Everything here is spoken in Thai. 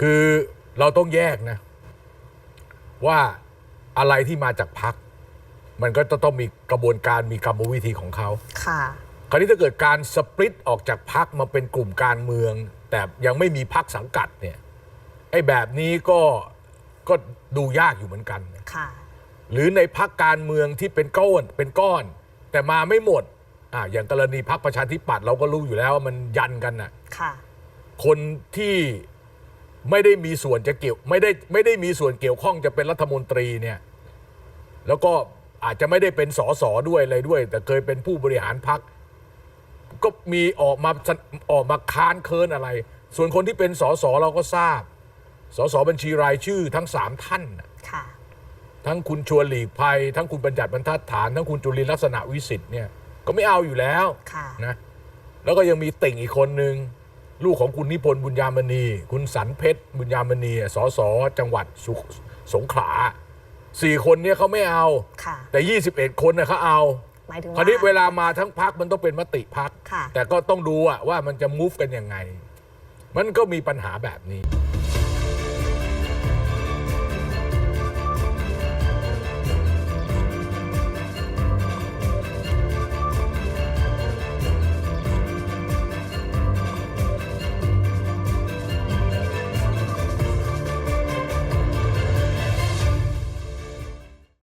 คือเราต้องแยกนะ ว่าอะไรที่มาจากพัก มันก็จะต้องมีกระบวนการมีกรรมวิธีของเขา ค่ะ คราวนี้ถ้าเกิดการสปริตออกจากพักมาเป็นกลุ่มการเมือง แต่ยังไม่มีพักสังกัดเนี่ยไอ้แบบนี้ก็ก็ดูยากอยู่เหมือนกันนะค่ะ หรือในพักการเมืองที่เป็นก้อนเป็นก้อน แต่มาไม่หมดอ่าอย่างกรณีพักประชาธิปัตย์เราก็รู้อยู่แล้วว่ามันยันกันน่ะ ค่ะ คนที่ ไม่ได้มีส่วนจะเกี่ยวไม่ได้ไม่ได้มีส่วนเกี่ยวข้องจะเป็นรัฐมนตรีเนี่ยแล้วก็อาจจะไม่ได้เป็นสสด้วยอะไรด้วย แต่เคยเป็นผู้บริหารพักก็มีออกมาออกมาค้านเคินอะไร ส่วนคนที่เป็นสสเราก็ทราบสสบัญชีรายชื่อทั้งสามท่านน่ะค่ะทั้งคุณชวนหลีกภัย ทั้งคุณบัญญัติบรรทัดฐาน ทั้งคุณจุลินลักษณะวิสิทธิ์เนี่ยก็ไม่เอาอยู่แล้วค่ะนะแล้วก็ยังมีติ่งอีกคนหนึ่ง ลูกของคุณนิพนธ์บุญญามณี คุณสันเพชรบุญญามณีสสจังหวัดสุขสงขลาสี่คนเนี่ยเขาไม่เอา ค่ะ แต่ 21 คนเนี่ยเขาเอา หมายถึงคราวนี้เวลามาทั้งพักมันต้องเป็นมติพัก ค่ะ แต่ก็ต้องดูอะว่ามันจะ move กันยังไง มันก็มีปัญหาแบบนี้